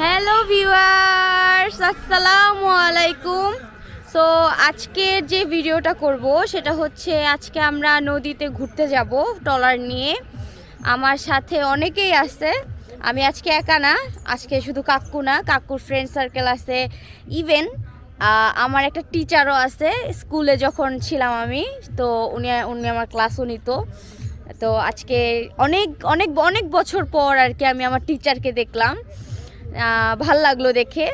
Hello viewers, আসসালামু আলাইকুম। So আজকের যে ভিডিওটা করব, সেটা হচ্ছে আজকে আমরা নদীতে ঘুরতে যাব ট্রলার নিয়ে। আমার সাথে অনেকেই আছে, আমি আজকে একা না, আজকে শুধু কাকু না, কাকুর ফ্রেন্ড সার্কেল আছে ইভেন আমার একটা টিচারও আছে স্কুলে যখন ছিলাম আমি, তো উনি উনি আমার ক্লাসও নিত। তো আজকে অনেক অনেক অনেক বছর পর আর কি আমি আমার টিচারকে দেখলাম। ভালো লাগল দেখে।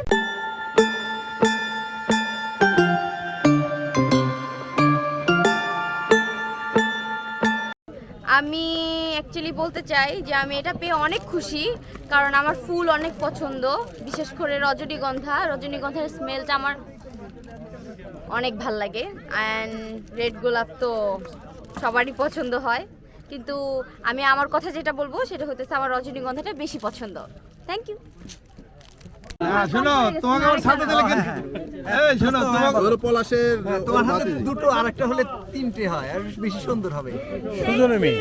আমি অ্যাকচুয়ালি বলতে চাই যে আমি এটা পেয়ে অনেক খুশি, কারণ আমার ফুল অনেক পছন্দ, বিশেষ করে রজনীগন্ধা। রজনীগন্ধার স্মেলটা আমার অনেক ভালো লাগে অ্যান্ড রেড গোলাপ তো সবারই পছন্দ হয়। কিন্তু আমি আমার কথা যেটা বলব, সেটা হতেছে আমার রজনীগন্ধাটা বেশি পছন্দ। থ্যাংক ইউ শোনো তোমাকে আমার সাথে দিলে এই শোনো তোমার পলাশের হ্যাঁ, তোমার হাতে দুটো আরেকটা হলে তিনটে হয় আর বেশি সুন্দর হবে। মেয়ে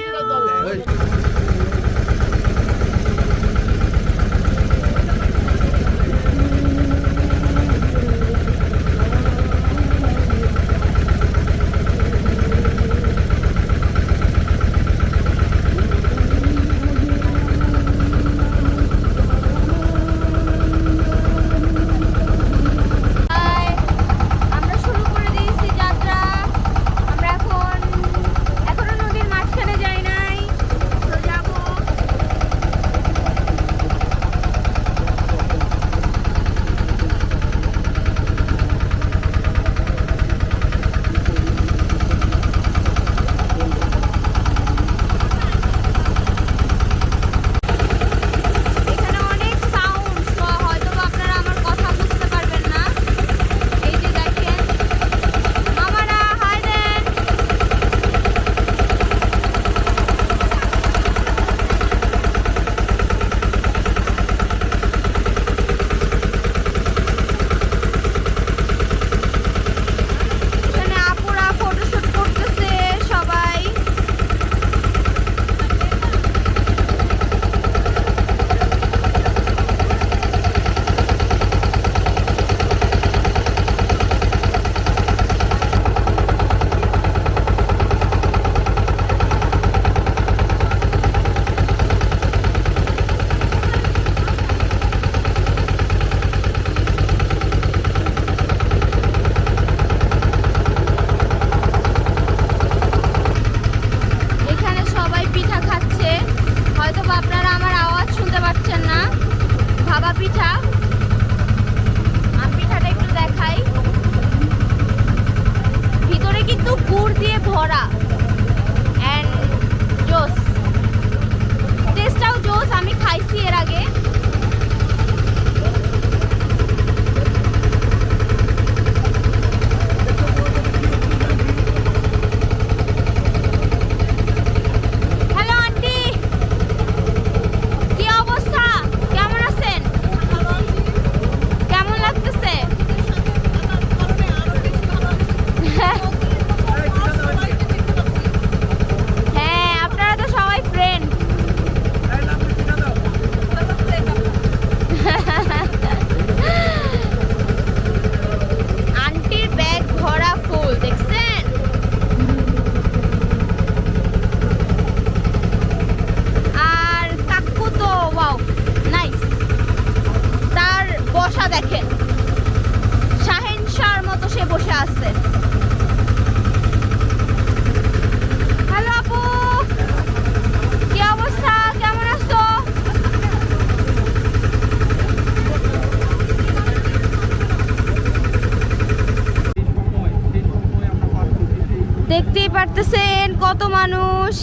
দেখতেই পারতেছেন কত মানুষ।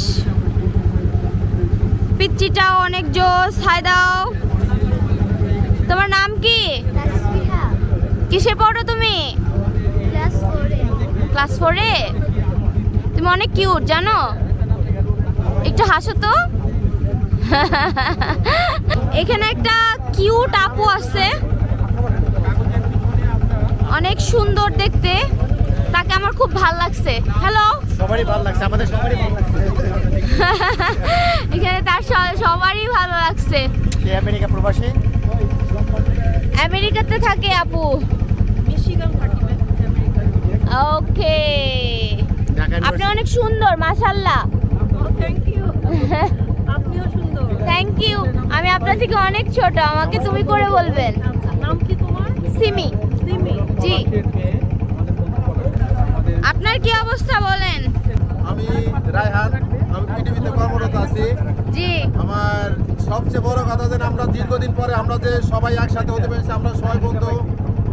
পিচ্চিটাও অনেক জোস হাই দাও। তোমার নাম কি? কিসে পড়ো তুমি? ক্লাস ফোরে? তুমি অনেক কিউট জানো? একটু হাসো তো। এখানে একটা কিউট আপু আছে। অনেক সুন্দর দেখতে। তাকে আমার খুব ভালো লাগছে। হ্যালো সবারই ভালো লাগছে আমাদের সবারই ভালো লাগছে। এখানে তার সবারই ভালো লাগছে। সে আমেরিকা প্রবাসী। আমেরিকাতে থাকে আপু। মিশিগান থাকি ওকে আপনি অনেক সুন্দর মাশাল্লাহ থ্যাংক ইউ আপনিও সুন্দর। থ্যাংক ইউ আমি আপনার থেকে অনেক ছোট আমাকে তুমি করে বলবেন। আচ্ছা নাম কি তোমার? সিমি। সিমি। জি। আপনার কি অবস্থা বলেন? আমি রায়হান আমি পৃথিবীতে কর্মরত আছি। জি। আমার সবচেয়ে বড় কথা যে আমরা দীর্ঘদিন পরে আমরা যে সবাই একসাথে হতে পেরেছি আমরা সবাই বন্ধু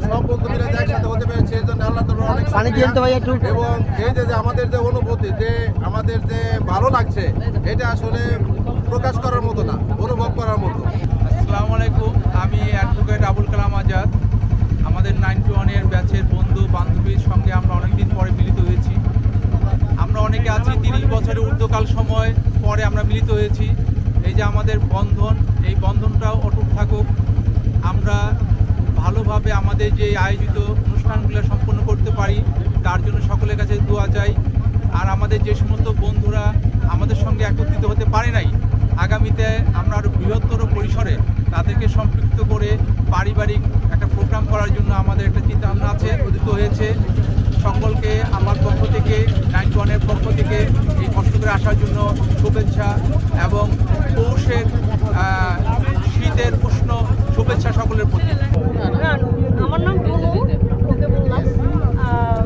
সব বন্ধু মিলে একসাথে হতে পেরেছি এই জন্য আল্লাহ তাআলার অনেক পানি শুকরিয়া। দিয়েন ভাই একটু। এবং এই যে যে আমাদের যে অনুভূতি যে আমাদের যে ভালো লাগছে এটা আসলে প্রকাশ করার মতো না অনুভব করার মতো। আসসালামু আলাইকুম আমি অ্যাডভোকেট আবুল কালাম আজাদ। আমাদের নাইনটি ওয়ানের ব্যাচের বন্ধু বান্ধবীর সঙ্গে আমরা অনেকদিন পরে মিলিত হয়েছি আমরা অনেকে আছি বছরের ঊর্ধ্বকাল সময় পরে আমরা মিলিত হয়েছি। এই যে আমাদের বন্ধন, এই বন্ধনটাও অটুট থাকুক। আমরা ভালোভাবে আমাদের যে আয়োজিত অনুষ্ঠানগুলো সম্পন্ন করতে পারি, তার জন্য সকলের কাছে দোয়া চাই। আর আমাদের যে সমস্ত বন্ধুরা আমাদের সঙ্গে একত্রিত হতে পারে নাই, আগামীতে আমরা আরও বৃহত্তর পরিসরে তাদেরকে সম্পৃক্ত করে পারিবারিক একটা প্রোগ্রাম করার জন্য আমাদের একটা চিন্তা ভাবনা আছে উদিত হয়েছে। সকলকে আমার পক্ষ থেকে, নাইনটি ওয়ানের পক্ষ থেকে এই কষ্ট করে আসার জন্য শুভেচ্ছা এবং পৌষের শীতের উষ্ণ শুভেচ্ছা সকলের প্রতি হ্যাঁ, আমার নাম বুনু ওকে বললাম আহ,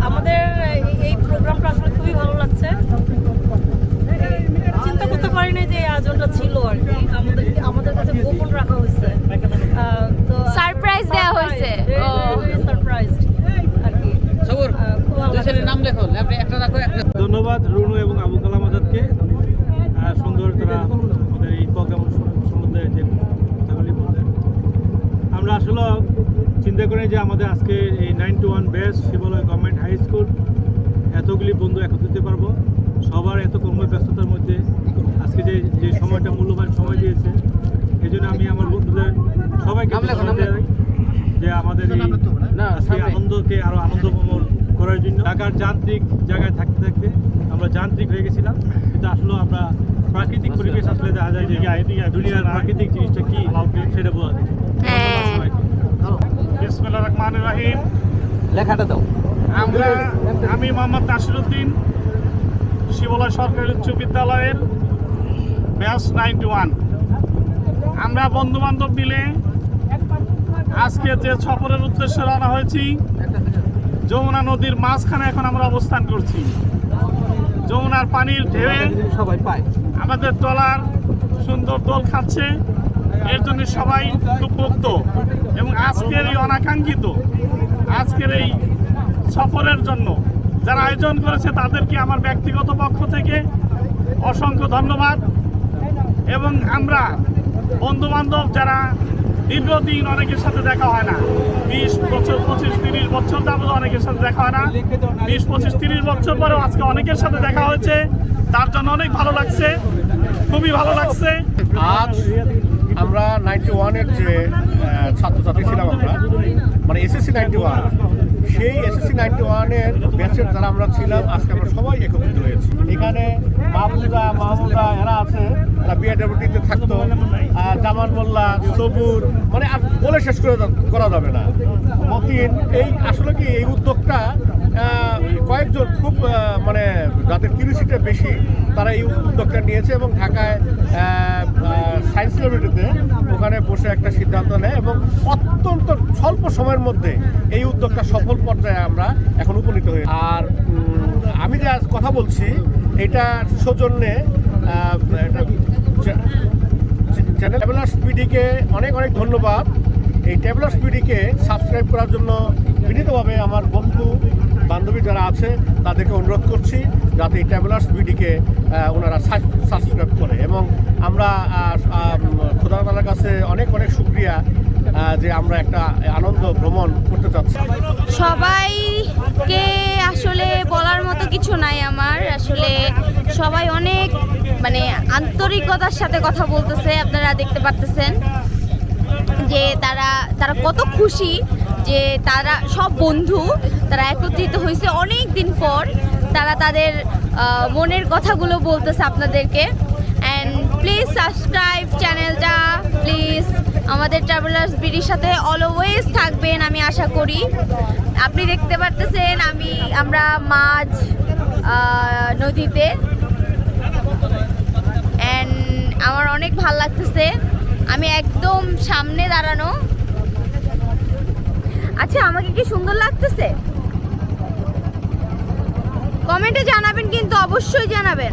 আমাদের এই- এই প্রোগ্রামটা আসলে খুবই ভালো লাগছে চিন্তা করতে পারিনি যে এই আয়োজনটা ছিল আর কি আমাদের আমাদের কাছে গোপন রাখা হয়েছে আহ, তো Surprise দেয়া হয়েছে। ও। সারপ্রাইজ আর কি আহ, খুব ধন্যবাদ রুনু এবং আবু কালাম আজাদকে। সুন্দর তারা আমাদের এই প্রোগ্রাম সম্বন্ধে যে কথাগুলি বললেন। আমরা আসলে চিন্তা করি যে আমাদের আজকে এই nine two one best Shibalaya government high school এতগুলি বন্ধু একত্রিত পারব। সবার এত কর্মব্যস্ততার মধ্যে আজকে যে যে সময়টা মূল্যবান সময় দিয়েছে এই জন্য আমি আমার বন্ধুদের সবাইকে যে আমাদের এই আজকে আনন্দকে আরও আনন্দময় করার জন্য। ঢাকার যান্ত্রিক জায়গায় থাকতে থাকতে আমরা যান্ত্রিক হয়ে গেছিলাম। কিন্তু আসলে আমরা প্রাকৃতিক পরিবেশ আসলে দেখা যায় যে দুনিয়ার প্রাকৃতিক জিনিসটা কি সেটা বোঝা যায়। হ্যাঁ। রহমান রাহিম। লেখাটা দাও। আমরা আমি মোহাম্মদ নাসিরুদ্দিন শিবলয় সরকারি উচ্চ বিদ্যালয়ের ব্যাস নাইনটি ওয়ান। আমরা বন্ধু বান্ধব মিলে আজকে যে সফরের উদ্দেশ্যে রওনা হয়েছি যমুনা নদীর মাঝখানে এখন আমরা অবস্থান করছি। যমুনার পানির ঢেউয়ে সবাই পায়। আমাদের ট্রলার সুন্দর দোল খাচ্ছে। এর জন্য সবাই খুব মুক্ত এবং আজকের এই অনাকাঙ্ক্ষিত আজকের এই সফরের জন্য যারা আয়োজন করেছে তাদেরকে আমার ব্যক্তিগত পক্ষ থেকে অসংখ্য ধন্যবাদ। এবং আমরা বন্ধু বান্ধব যারা দীর্ঘদিন অনেকের সাথে দেখা হয় না। বিশ বছর, পঁচিশ, তিরিশ বছর তারপরে অনেকের সাথে দেখা হয় না। বিশ, পঁচিশ, তিরিশ বছর পরেও আজকে অনেকের সাথে দেখা হয়েছে। তার জন্য অনেক ভালো লাগছে। খুবই ভালো লাগছে। আজ আমরা নাইনটি ওয়ানের যে ছাত্রছাত্রী ছিলাম আমরা মানে এসএসসি নাইনটি ওয়ান সেই এসএসসি নাইনটি ওয়ানের ব্যাচের যারা আমরা ছিলাম, আজকে আমরা সবাই একত্রিত হয়েছি। এখানে মাহমুদা মাহমুদা এরা আছে এরা বিআরডব্লিউটিতে থাকতো। জামান মোল্লা সবুর মানে আর বলে শেষ করে করা যাবে না। মতিন, এই আসলে কি এই উদ্যোগটা কয়েকজন খুব মানে যাদের কিউরিসিটা বেশি, তারা এই উদ্যোগটা নিয়েছে এবং ঢাকায় সায়েন্স ল্যাবরেটরিতে ওখানে বসে একটা সিদ্ধান্ত নেয় এবং অত্যন্ত স্বল্প সময়ের মধ্যে এই উদ্যোগটা সফল পর্যায়ে আমরা এখন উপনীত হয়ে আর আমি যে আজ কথা বলছি এটা সৌজন্যে ট্রাভেলার স্পিডিকে অনেক অনেক ধন্যবাদ। এই ট্রাভেলার স্পিডিকে সাবস্ক্রাইব করার জন্য বিনীতভাবে আমার বন্ধু, বান্ধবী যারা আছে, তাদেরকে অনুরোধ করছি, যাতে এই ট্রাভেলার্স বিডিকে ওনারা সাবস্ক্রাইব করে। এবং আমরা খোদা তালার কাছে অনেক অনেক শুক্রিয়া যে আমরা একটা আনন্দ ভ্রমণ করতে চাচ্ছি। সবাইকে আসলে বলার মতো কিছু নাই আমার। আসলে সবাই অনেক মানে আন্তরিকতার সাথে কথা বলতেছে, আপনারা দেখতে পারতেছেন। যে তারা তারা কত খুশি যে তারা সব বন্ধু, তারা একত্রিত হয়েছে অনেক দিন পর। তারা তাদের মনের কথাগুলো বলতেছে আপনাদেরকে। অ্যান্ড প্লিজ সাবস্ক্রাইব চ্যানেলটা প্লিজ আমাদের ট্রাভেলার্স বিডির সাথে অলওয়েজ থাকবেন আমি আশা করি। আপনি দেখতে পারতেছেন আমি আমরা আহ, নদীতে। অ্যান্ড আমার অনেক ভালো লাগতেছে। আমি একদম সামনে দাঁড়ানো। আচ্ছা আমাকে কি সুন্দর লাগতেছে? কমেন্টে জানাবেন কিন্তু অবশ্যই জানাবেন।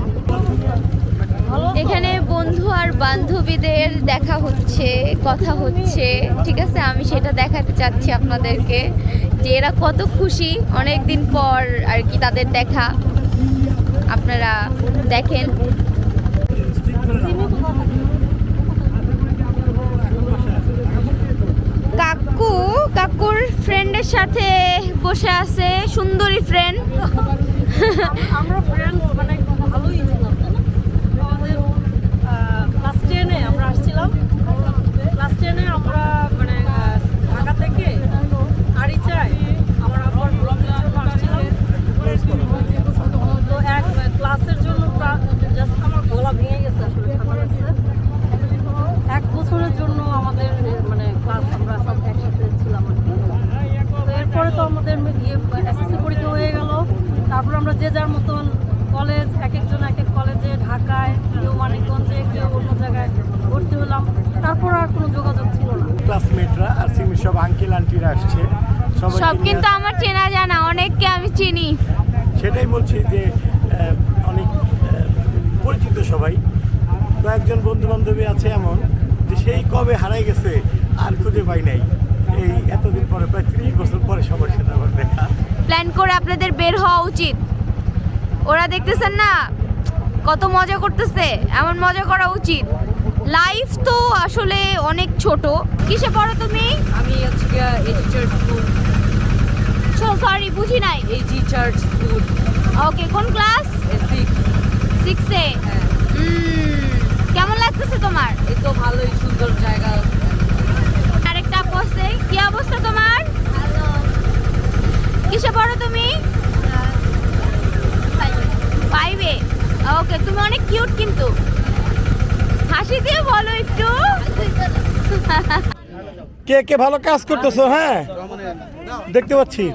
এখানে বন্ধু আর বান্ধবীদের দেখা হচ্ছে কথা হচ্ছে। ঠিক আছে আমি সেটা দেখাতে চাচ্ছি আপনাদেরকে যে এরা কত খুশি অনেক দিন পর আর কি তাদের দেখা। আপনারা দেখেন। কাকু কাকুর ফ্রেন্ডের সাথে বসে আছে সুন্দরী ফ্রেন্ড আমরা ফ্রেন্ড মানে ভালোই টেনে আমরা আসছিলাম। ক্লাস টেনে আমরা মানে ঢাকা থেকে আরিচায় আমার আবার জন্য আসছিলাম। তো এক ক্লাসের জন্য জাস্ট আমার গলা ভেঙে গেছে আসলে এক বছরের জন্য আমাদের মানে ক্লাস আমরা সব একসাথে ছিলাম আর কি। তো এরপরে তো আমাদের ইয়ে এসএসসি পরীক্ষা হয়ে গেল। তারপর আমরা যে যার মতন কলেজ এক একজন এক এক কলেজে ঢাকায় কেউ মানিকগঞ্জে কেউ অন্য জায়গায় ভর্তি হলাম। তারপর আর কোনো যোগাযোগ ছিল না। ক্লাসমেটরা আর সিমির সব আঙ্কেল আন্টিরা আসছে। সব কিন্তু আমার চেনা জানা অনেককে আমি চিনি। সেটাই বলছি যে অনেক পরিচিত সবাই। কয়েকজন বন্ধু বান্ধবী আছে এমন যে সেই কবে হারাই গেছে আর খুঁজে পাই নাই। এই এতদিন পরে প্রায় ত্রিশ বছর পরে সবার সাথে আবার দেখা। প্ল্যান করে আপনাদের বের হওয়া উচিত। ওরা দেখতেছেন না কত মজা করতেছে এমন মজা করা উচিত। লাইফ তো আসলে অনেক ছোট। কিসে পড়ো তুমি? আমি সরি বুঝি নাই। এজি চার্চ স্কুল ওকে কোন ক্লাস সিক্স সিক্সে কেমন লাগতেছে তোমার? এই তো ভালোই সুন্দর জায়গা আরেকটা পোস্টে কি অবস্থা তোমার কিসে পড়ো তুমি ফাইভে ওকে তুমি অনেক কিউট কিন্তু। হাসি দিয়ে বলো একটু। কে কে ভালো কাজ করতেছো হ্যাঁ? দেখতে পাচ্ছি।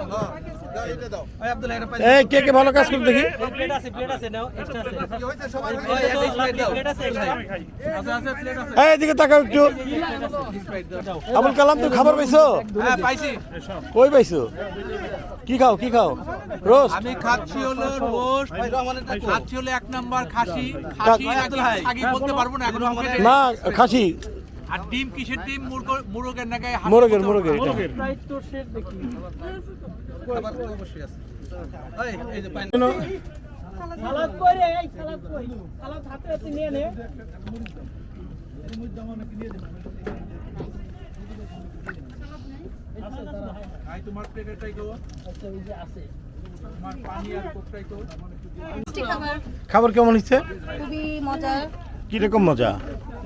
এই কে কে ভালো কাজ করতে দেখি। প্লেট আছে প্লেট আছে নাও এক্সট্রা আছে। কি হয়েছে? সবার প্লেট আছে এই এদিকে তাকাও একটু। আবুল কালাম তুমি খাবার পাইছো? হ্যাঁ পাইছি। কই পাইছো? কি খাও কি খাও? রোজ আমি খাচ্ছি হলো রোস্ট খাচ্ছি হলো এক নাম্বার খাসি। খাসি নাকি বলতে পারব না এখন না খাসি। আর ডিম কিসের ডিম? মুরগ মুরগের নাকি হাঁসের মোরগের মোরগের নে। না। তোমার আচ্ছা এই যে আছে। তোমার পানি আর কোক ট্রাই করো খাবার। কেমন হচ্ছে খুবই মজা কীরকম মজা?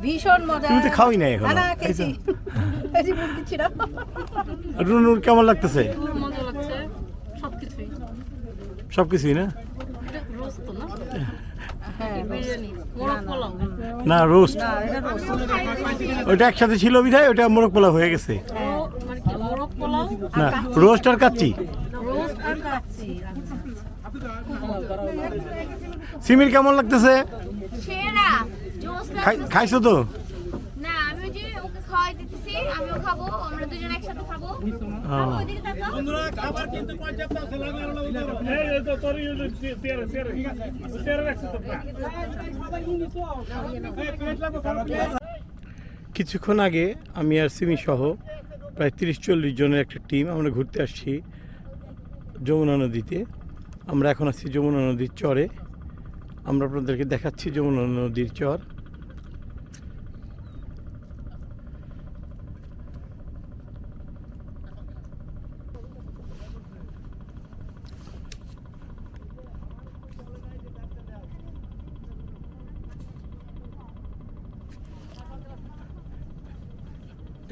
ভীষণ মজা। তুমি তো খাওই নাই এখনও। না না খেয়েছি। মুরগি ছিল রুনুর কেমন লাগতেছে? খুব মজা লাগছে সব কিছুই সব কিছুই না? না পোলাও। না রোস্ট না এটা রোস্ট ওইটা একসাথে ছিল বিধায় ওটা মোরগ পোলা হয়ে গেছে। মানে পোলাও? না রোস্ট আর কাচ্চি। রোজ আর কাচ্চি। সিমির কেমন লাগতেছে? খাইছো তো? না আমি যে ওকে খাওয়াই দিতেছি আমিও খাব আমরা দুজন একসাথে খাব। ও। ওইদিকে তাকাও। এই এই তো তোর ইউজ তেরে তেরে। তেরে রাখছিস তো কিছুক্ষণ আগে আমি আর সিমি সহ প্রায় তিরিশ চল্লিশ জনের একটা টিম আমরা ঘুরতে আসছি যমুনা নদীতে। আমরা এখন আছি যমুনা নদীর চরে। আমরা আপনাদেরকে দেখাচ্ছি যমুনা নদীর চর।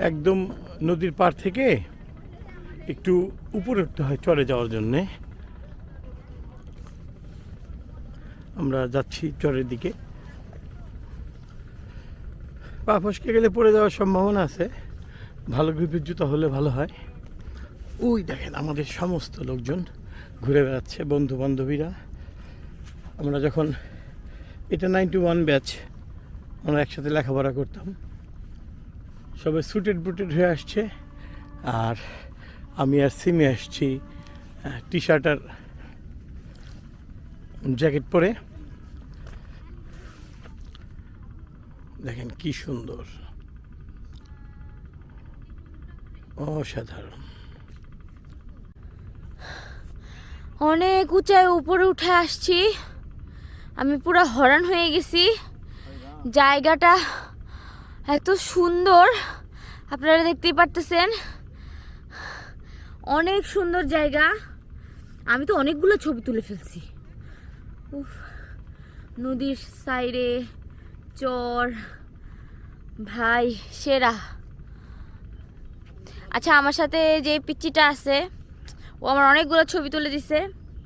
একদম নদীর পার থেকে একটু উপরে উঠতে হয় চলে যাওয়ার জন্যে। আমরা যাচ্ছি চরের দিকে। পা ফসকে গেলে পড়ে যাওয়ার সম্ভাবনা আছে। ভালো গ্রিপের জুতা হলে ভালো হয়। ওই দেখেন আমাদের সমস্ত লোকজন ঘুরে বেড়াচ্ছে বন্ধু বান্ধবীরা আমরা যখন, এটা নাইনটি ওয়ান ব্যাচ আমরা একসাথে লেখাপড়া করতাম। সবাই সুটেড বুটেড হয়ে আসছে। আর আমি আর সিমে আসছি টি শার্ট আর জ্যাকেট পরে। দেখেন কি সুন্দর। অসাধারণ। অনেক উঁচায় উপরে উঠে আসছি। আমি পুরো হরান হয়ে গেছি। জায়গাটা এত সুন্দর। আপনারা দেখতেই পারতেছেন। অনেক সুন্দর জায়গা। আমি তো অনেকগুলো ছবি তুলে ফেলছি। উফ নদীর সাইডে চর। ভাই সেরা। আচ্ছা আমার সাথে যে পিচ্চিটা আছে ও আমার অনেকগুলো ছবি তুলে দিছে।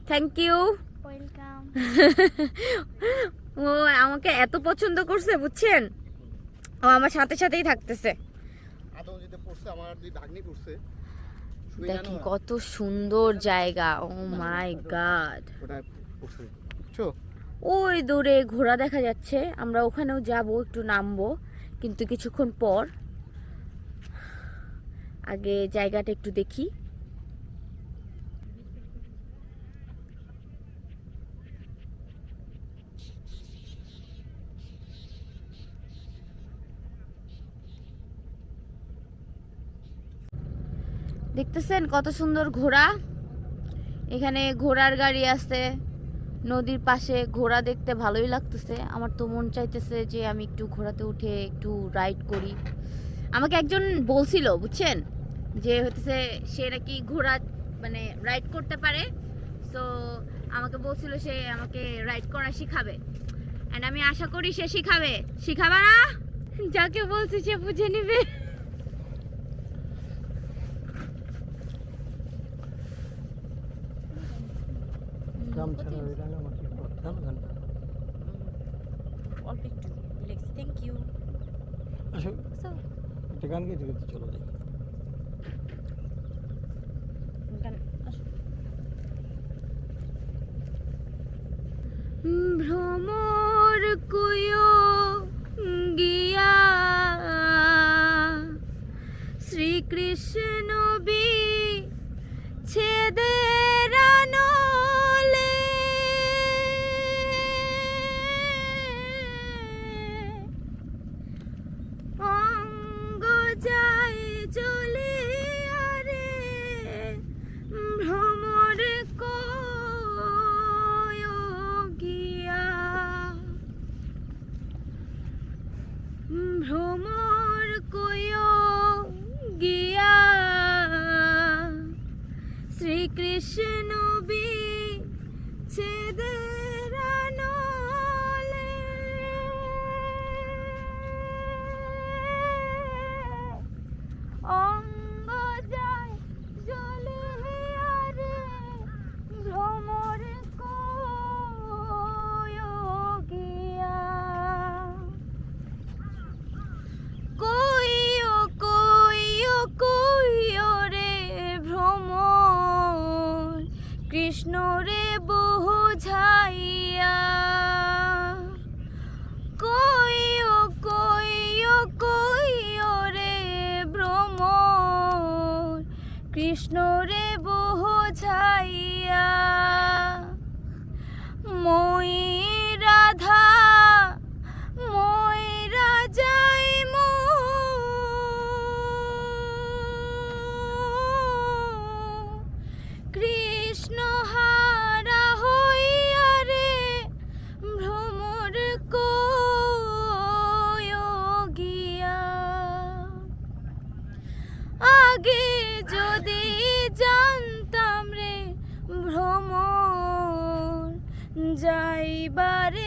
থ্যাংক ইউ ও আমাকে এত পছন্দ করছে বুঝছেন? আমার সাথে সাথেই থাকতেছে। আদৌ যেতে পড়ছে আমার দুই ভাগ্নি পড়ছে। দেখেন কত সুন্দর জায়গা। ও মাই গড ওই দূরে ঘোড়া দেখা যাচ্ছে। আমরা ওখানেও যাব একটু নামবো। কিন্তু কিছুক্ষণ পর আগে জায়গাটা একটু দেখি। দেখতেছেন কত সুন্দর ঘোড়া? এখানে ঘোড়ার গাড়ি আছে, নদীর পাশে ঘোড়া দেখতে ভালোই লাগতেছে। আমার তো মন চাইতেছে যে আমি একটু ঘোড়াতে উঠে একটু রাইড করি। আমাকে একজন বলছিল, বুঝছেন? যে হচ্ছে সে নাকি ঘোড়া মানে রাইড করতে পারে। সো আমাকে বলছিল সে আমাকে রাইড করা শিখাবে। অ্যান্ড আমি আশা করি সে শিখাবে। শিখাবে না? যাকে বলছি সে বুঝে নিবে। গামছা এটা আমার ঠিক করতাম অল্প একটু রিল্যাক্স থ্যাংক ইউ আসো একটা গান গেতে গেতে চলো যাই ভ্রমর কুয়ো everybody.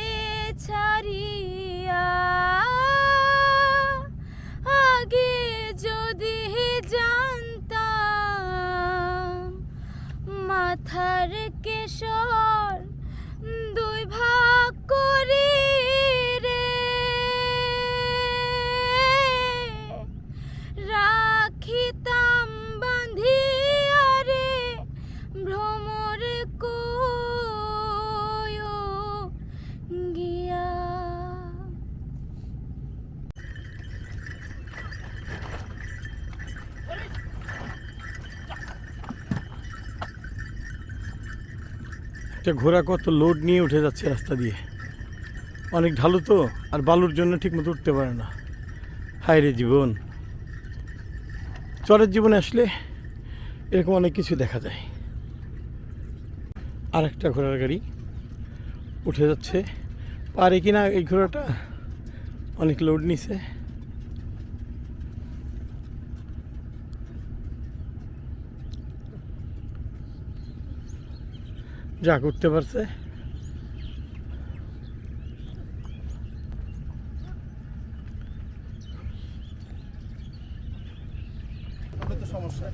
একটা ঘোড়া কত লোড নিয়ে উঠে যাচ্ছে রাস্তা দিয়ে। অনেক ঢালু তো, আর বালুর জন্য ঠিকমতো উঠতে পারে না। হায় রে জীবন। চরের জীবনে আসলে এরকম অনেক কিছু দেখা যায়। আর একটা ঘোড়ার গাড়ি উঠে যাচ্ছে। পারে কি না এই ঘোড়াটা? অনেক লোড নিছে। যা করতে পারছে তো সমস্যা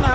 না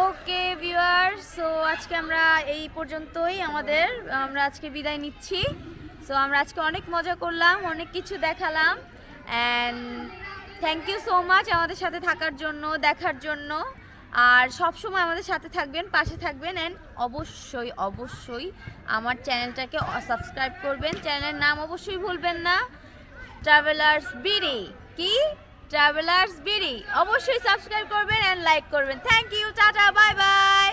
ওকে ভিউয়ার সো আজকে আমরা এই পর্যন্তই আমাদের, আমরা আজকে বিদায় নিচ্ছি। সো আমরা আজকে অনেক মজা করলাম, অনেক কিছু দেখালাম। And thank you so much আমাদের সাথে থাকার জন্য, দেখার জন্য। আর সব সময় আমাদের সাথে থাকবেন, পাশে থাকবেন। অ্যান্ড অবশ্যই অবশ্যই আমার চ্যানেলটাকে সাবস্ক্রাইব করবেন। চ্যানেলের নাম অবশ্যই ভুলবেন না। ট্রাভেলার্স বিডি কি? ট্রাভেলার্স বিডি অবশ্যই সাবস্ক্রাইব করবেন অ্যান্ড লাইক করবেন। Thank you tata bye bye